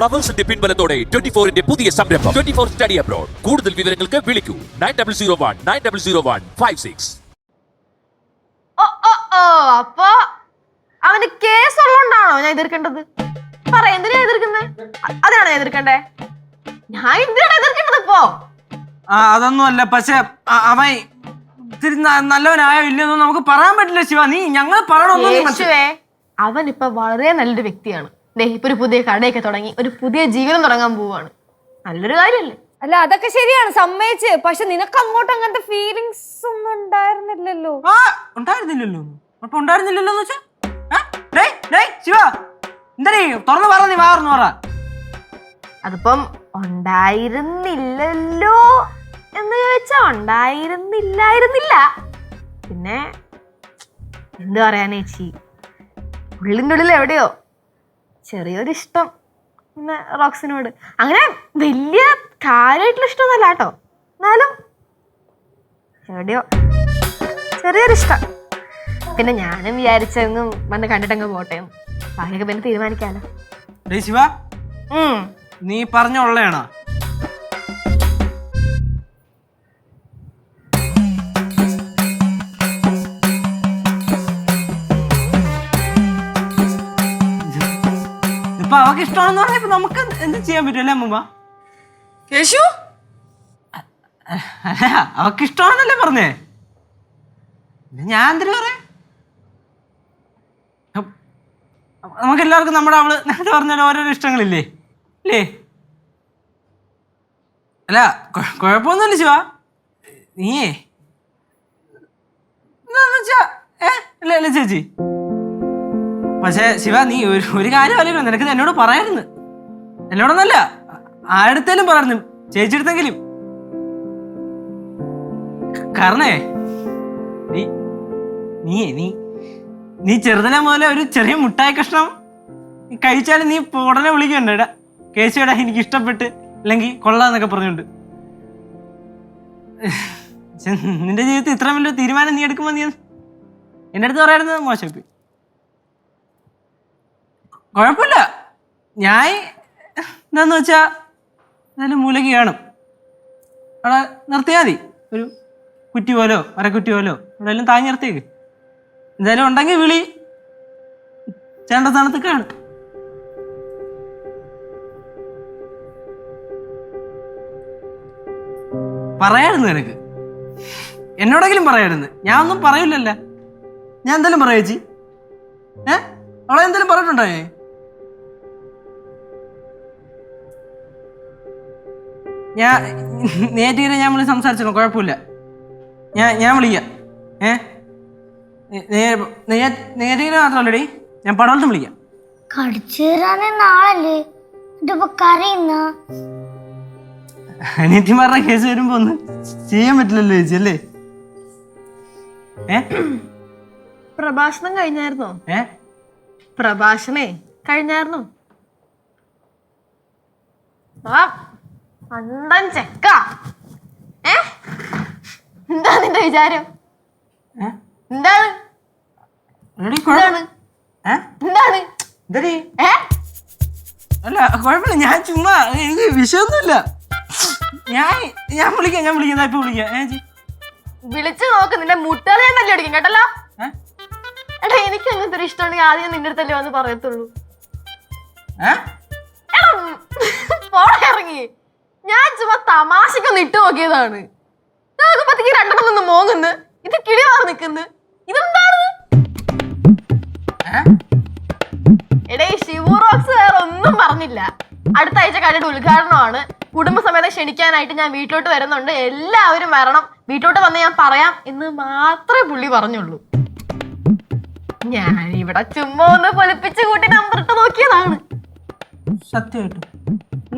ഫ്ലവേഴ്സിന്റെ പിൻബലത്തോടെ twenty ഫോറിന്റെ പുതിയ സംരംഭം. ട്വന്റി ഫോർ സ്റ്റഡി അബ്രോഡ് കൂടുതൽ വിവരങ്ങൾക്ക് വിളിക്കൂ. Nine double zero one nine double zero one five six O O O അപ്പൊ അവന് കേസ് ഉള്ളോണ്ടാണോ ഞാൻ എതിർക്കേണ്ടത്? പറ എന്തിനാ എതിർക്കുന്നത് അതിനാണോ ഞാൻ എതിർക്കണ്ടേ? ഞാൻ എന്തിനാണ് എതിർക്കേണ്ടത് ഇപ്പോ? ആ അതൊന്നും അല്ല. പക്ഷെ അ- അവൻ ഇത്തിരി ന- നല്ലവനായോ ഇല്ലെന്നോ നമുക്ക് പറയാൻ പറ്റില്ല ശിവ. നീ ഞങ്ങൾ പറയണമെന്നോ നീ മനസ്സിലാ- യേശുവേ അവൻ ഇപ്പൊ വളരെ നല്ലൊരു വ്യക്തിയാണ്. ഇപ്പൊ ഒരു പുതിയ കടയൊക്കെ തുടങ്ങി. ഒരു പുതിയ ജീവിതം തുടങ്ങാൻ പോവാണ്. നല്ലൊരു കാര്യല്ലേ? അല്ല അതൊക്കെ ശരിയാണ്. സമ്മതിച്ച്. പക്ഷെ നിനക്ക് അങ്ങോട്ട് അങ്ങനത്തെ ഫീലിങ്സ് ഒന്നും ഉണ്ടായിരുന്നില്ലല്ലോ. ആ ഉണ്ടായിരുന്നില്ലല്ലോ. അപ്പൊ ഉണ്ടായിരുന്നില്ലല്ലോ എന്ന് വെച്ചാ? ശിവ. എന്താ തുറന്ന് പറ നീ വാർന്നു പറ. അതിപ്പം ഉണ്ടായിരുന്നില്ലല്ലോ എന്ന് ചോദിച്ചാ ഉണ്ടായിരുന്നില്ലായിരുന്നില്ല. പിന്നെ എന്ത് പറയാനേച്ചി ഉള്ളിന്റെ ഉള്ളിൽ എവിടെയോ ചെറിയൊരു ഇഷ്ടം പിന്നെ റോക്സിനോട്. അങ്ങനെ വലിയ കാര്യമായിട്ടുള്ള ഇഷ്ടമൊന്നുമല്ല കേട്ടോ. എന്നാലും എവിടെയോ ചെറിയൊരു ഇഷ്ടം. പിന്നെ ഞാനും വിചാരിച്ചെങ്ങും വന്ന് കണ്ടിട്ടങ്ങ് പോട്ടെ. ബാക്കിയൊക്കെ പിന്നെ തീരുമാനിക്കാലോ. ശിവ നീ പറഞ്ഞ ഉള്ളയാണോ? അവക്ക് ഇഷ്ടമാണെന്ന് പറഞ്ഞപ്പോ നമുക്ക് എന്ത് ചെയ്യാൻ പറ്റുമല്ലേ അമ്മൂമ്മ? യേശു? അല്ല അവക്ക് ഇഷ്ടമാണെന്നല്ലേ പറഞ്ഞേ? ഞാൻ എന്തിനു പറയാ? നമുക്ക് എല്ലാവർക്കും നമ്മുടെ അവൾ നേരത്തെ പറഞ്ഞ ഓരോരോ ഇഷ്ടങ്ങളില്ലേ? ഇല്ലേ? അല്ല കുഴപ്പമൊന്നുമില്ല ശിവ. നീയേ. എന്താന്ന് വെച്ചാ ഏ? അല്ല അല്ല ചേച്ചി. പക്ഷേ ശിവ നീ ഒരു ഒരു കാര്യം അറിയില്ല നിനക്ക് എന്നോട് പറയായിരുന്നു. എന്നോടൊന്നല്ല. ആരുടെത്തേലും പറഞ്ഞു ചേച്ചിയെടുത്തെങ്കിലും. കാരണേ നീ നീ നീ നീ ചെറുതിനെ മുതലേ ഒരു ചെറിയ മുട്ടായ കഷ്ണം കഴിച്ചാലും നീ ഉടനെ വിളിക്കണ്ട എടാ എനിക്ക് ഇഷ്ടപ്പെട്ട് അല്ലെങ്കിൽ കൊള്ളാന്നൊക്കെ പറഞ്ഞുണ്ട് നിന്റെ ജീവിതത്തിൽ ഇത്ര വലിയ തീരുമാനം നീ എടുക്കുമ്പോൾ നീ എന്റെ അടുത്ത് പറയായിരുന്നത് മോശമായി കുഴപ്പമില്ല. ഞാൻ എന്താന്ന് വെച്ചാ എന്തായാലും മൂലയ്ക്ക് കാണും. അവിടെ നിർത്തിയാൽ മതി. ഒരു കുറ്റി പോലോ അരക്കുറ്റി പോലോ എവിടെയെല്ലാം താങ്ങി നിർത്തിയേക്ക്. എന്തായാലും ഉണ്ടെങ്കിൽ വിളി. ചേണ്ട സ്ഥാനത്ത് കാണും. പറയായിരുന്നു നിനക്ക്. എന്നോടെങ്കിലും പറയായിരുന്നു. ഞാൻ ഒന്നും പറയില്ലല്ല. ഞാൻ എന്തായാലും പറയാ ചേച്ചി? ഏ? അവളെ എന്തായാലും പറഞ്ഞിട്ടുണ്ടോ ഞാൻ നേരിട്ട് ഇങ്ങനെ ഞാൻ വിളി സംസാരിച്ചോളൂ കുഴപ്പമില്ല. ഞാൻ ഞാൻ വിളിക്കാം. ഏ? നേറ്റീരെ മാത്രമല്ലടി ഞാൻ പടവലത്ത് വിളിക്കാം. കടിച്ചു നാളല്ലേ? ഇതിപ്പോ കരയുന്ന അനിയത്തിമാരുടെ കേസ് വരുമ്പോ ഒന്ന് ചെയ്യാൻ പറ്റില്ലല്ലോ ചേച്ചി അല്ലേ? ഏ? പ്രഭാഷണം കഴിഞ്ഞായിരുന്നോ? ഏ? പ്രഭാഷണേ കഴിഞ്ഞായിരുന്നോ? ആ അണ്ടൻ ചെക്ക. ഏ? എന്താ നിന്റെ വിചാരം? എന്താണ്? എന്താണ്? എന്താണ്? അല്ല കുഴപ്പമില്ല ഞാൻ ചുമ്മാ എനിക്ക് വിഷയൊന്നുമില്ല. ഞാൻ ഞാൻ വിളിക്കാം ഞാൻ വിളിക്കാം ഇപ്പൊ വിളിക്കാം. ഏ വിളിച്ചു നോക്ക് നിന്റെ മുട്ടറിയാൻ ഞാൻ തല്ലി അടിക്കും കേട്ടല്ലോ? എടാ എനിക്ക് അങ്ങനത്തെ ഒരു ഇഷ്ടമുണ്ടെങ്കിൽ ആദ്യം നിന്റെ അടുത്തല്ലേ വന്ന് പറയത്തുള്ളൂ. ഇറങ്ങി. ഞാൻ ചുമ്മാ തമാശക്കൊന്ന് ഇട്ട് നോക്കിയതാണ്. നോക്കുമ്പത്തേക്ക് രണ്ടെണ്ണം നിന്ന് മോങ്ങുന്നു. ഇത് കിളി നിൽക്കുന്നു. ഇതെന്താണ്? എടേ ശിവു റോക്സ് വേറെ ഒന്നും പറഞ്ഞില്ല. അടുത്ത ആഴ്ച കടയുടെ ഉദ്ഘാടനമാണ്. കുടുംബസമേതം ക്ഷണിക്കാനായിട്ട് ഞാൻ വീട്ടിലോട്ട് വരുന്നുണ്ട്. എല്ലാവരും വരണം. വീട്ടിലോട്ട് വന്ന് ഞാൻ പറയാം എന്ന് മാത്രമേ പുള്ളി പറഞ്ഞുള്ളൂ. ഞാൻ ഇവിടെ ചുമ്മാ ഒന്ന് പൊലിപ്പിച്ച് കൂട്ടി നമ്പർ ഇട്ട് നോക്കിയതാണ്. സത്യമായിട്ടും.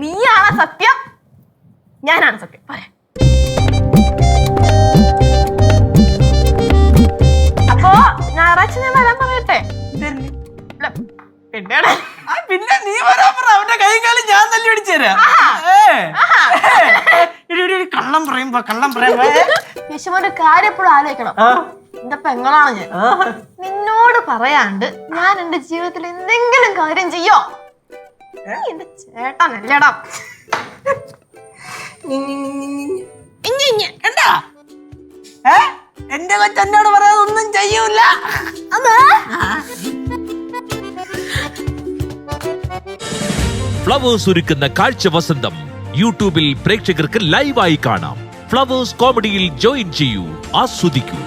നീയാണ് സത്യം. ഞാനാണ് സത്യം. പറയാം. അപ്പോ ഞായറാഴ്ച ഞാൻ വരാൻ പറയട്ടെ? അല്ല, പിന്നെയാണ്. ആ, പിന്നെ നീ വരാൻ പറ. അവന്റെ കൈ കാലും ഞാൻ തല്ലി പിടിച്ചു തരാം. ഏ, ഏ, ഇടി, ഇടി, ഇടി, കള്ളം പറയുമ്പോ കള്ളം പറയുമ്പോ ഏ. യശുമോന്റെ കാര്യം എപ്പോഴും ആലോചിക്കണം. ആ, എന്റെ പെങ്ങളാണ് ഞാൻ. ആ. നിന്നോട് പറയാണ്ട് ഞാൻ എന്റെ ജീവിതത്തിൽ എന്തെങ്കിലും കാര്യം ചെയ്യോ? നീ എന്റെ ചേട്ടനല്ലേടാ. എന്താ ഏ എന്റെ കൊച്ചെന്നോട് പറയാതെ ഒന്നും ചെയ്യൂല ഫ്ലവേഴ്സ് ഒരുക്കുന്ന കാഴ്ച വസന്തം യൂട്യൂബിൽ പ്രേക്ഷകർക്ക് ലൈവായി കാണാം ഫ്ലവേഴ്സ് കോമഡിയിൽ ജോയിൻ ചെയ്യൂ ആസ്വദിക്കൂ